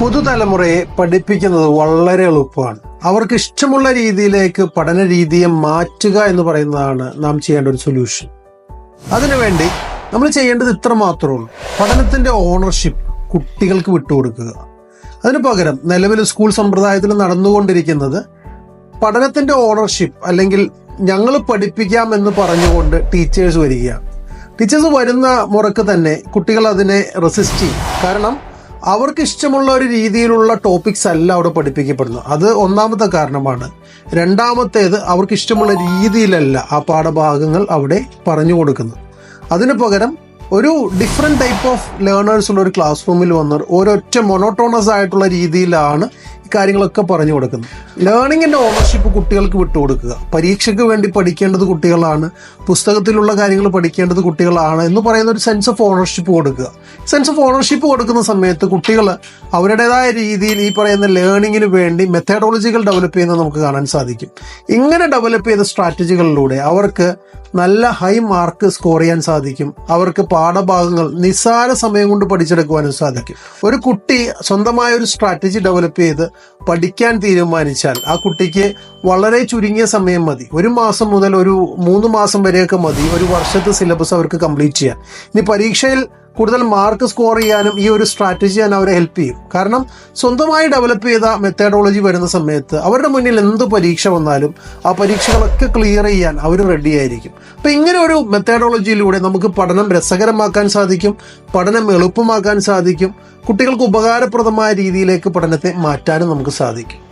പുതുതലമുറയെ പഠിപ്പിക്കുന്നത് വളരെ എളുപ്പമാണ്. അവർക്ക് ഇഷ്ടമുള്ള രീതിയിലേക്ക് പഠന രീതിയെ മാറ്റുക എന്ന് പറയുന്നതാണ് നാം ചെയ്യേണ്ട ഒരു സൊല്യൂഷൻ അതിനുവേണ്ടി നമ്മൾ ചെയ്യേണ്ടത് ഇത്ര മാത്രമേ ഉള്ളൂ. പഠനത്തിന്റെ ഓണർഷിപ്പ് കുട്ടികൾക്ക് വിട്ടുകൊടുക്കുക. അതിന് പകരം നിലവിൽ സ്കൂൾ സമ്പ്രദായത്തിൽ നടന്നുകൊണ്ടിരിക്കുന്നത് പഠനത്തിന്റെ ഓണർഷിപ്പ് അല്ലെങ്കിൽ ഞങ്ങൾ പഠിപ്പിക്കാം എന്ന് പറഞ്ഞുകൊണ്ട് ടീച്ചേഴ്സ് വരിക ടീച്ചേഴ്സ് വരുന്ന മുറക്ക് തന്നെ കുട്ടികൾ അതിനെ റെസിസ്റ്റ് ചെയ്യും. കാരണം അവർക്ക് ഇഷ്ടമുള്ള ഒരു രീതിയിലുള്ള ടോപ്പിക്സ് അല്ല അവിടെ പഠിപ്പിക്കപ്പെടുന്നത്. അത് ഒന്നാമത്തെ കാരണമാണ്. രണ്ടാമത്തേത് അവർക്ക് ഇഷ്ടമുള്ള രീതിയിലല്ല ആ പാഠഭാഗങ്ങൾ അവിടെ പറഞ്ഞു കൊടുക്കുന്നത്. അതിനു പകരം ഒരു ഡിഫറെന്റ് ടൈപ്പ് ഓഫ് ലേണേഴ്സ് ഉള്ള ഒരു ക്ലാസ് റൂമിൽ വന്നവർ ഒരൊറ്റ മൊണോട്ടോണസ് ആയിട്ടുള്ള രീതിയിലാണ് കാര്യങ്ങളൊക്കെ പറഞ്ഞു കൊടുക്കുന്നത്. ലേണിങ്ങിന്റെ ഓണർഷിപ്പ് കുട്ടികൾക്ക് വിട്ടുകൊടുക്കുക പരീക്ഷയ്ക്ക് വേണ്ടി പഠിക്കേണ്ടത് കുട്ടികളാണ്. പുസ്തകത്തിലുള്ള കാര്യങ്ങൾ പഠിക്കേണ്ടത് കുട്ടികളാണ് എന്ന് പറയുന്ന ഒരു സെൻസ് ഓഫ് ഓണർഷിപ്പ് കൊടുക്കുക. സെൻസ് ഓഫ് ഓണർഷിപ്പ് കൊടുക്കുന്ന സമയത്ത് കുട്ടികൾ അവരുടേതായ രീതിയിൽ ഈ പറയുന്ന ലേണിങ്ങിന് വേണ്ടി മെത്തഡോളജികൾ ഡെവലപ്പ് ചെയ്യുന്നത് നമുക്ക് കാണാൻ സാധിക്കും. ഇങ്ങനെ ഡെവലപ്പ് ചെയ്ത സ്ട്രാറ്റജികളിലൂടെ അവർക്ക് നല്ല ഹൈ മാർക്ക് സ്കോർ ചെയ്യാൻ സാധിക്കും. അവർക്ക് പാഠഭാഗങ്ങൾ നിസ്സാര സമയം കൊണ്ട് പഠിച്ചെടുക്കുവാനും സാധിക്കും. ഒരു കുട്ടി സ്വന്തമായ ഒരു സ്ട്രാറ്റജി ഡെവലപ്പ് ചെയ്ത് പഠിക്കാൻ തീരുമാനിച്ചാൽ ആ കുട്ടിക്ക് വളരെ ചുരുങ്ങിയ സമയം മതി. ഒരു മാസം മുതൽ ഒരു മൂന്ന് മാസം വരെയൊക്കെ മതി. ഒരു വർഷത്തെ സിലബസ് അവർക്ക് കംപ്ലീറ്റ് ചെയ്യാൻ. ഇനി പരീക്ഷയിൽ കൂടുതൽ മാർക്ക് സ്കോർ ചെയ്യാനും ഈ ഒരു സ്ട്രാറ്റജി ഞാൻ അവരെ ഹെൽപ്പ് ചെയ്യും. കാരണം സ്വന്തമായി ഡെവലപ്പ് ചെയ്ത മെത്തേഡോളജി വരുന്ന സമയത്ത് അവരുടെ മുന്നിൽ എന്ത് പരീക്ഷ വന്നാലും ആ പരീക്ഷകളൊക്കെ ക്ലിയർ ചെയ്യാൻ അവർ റെഡി ആയിരിക്കും. അപ്പം ഇങ്ങനെ ഒരു മെത്തേഡോളജിയിലൂടെ നമുക്ക് പഠനം രസകരമാക്കാൻ സാധിക്കും പഠനം എളുപ്പമാക്കാൻ സാധിക്കും കുട്ടികൾക്ക് ഉപകാരപ്രദമായ രീതിയിലേക്ക് പഠനത്തെ മാറ്റാനും നമുക്ക് സാധിക്കും.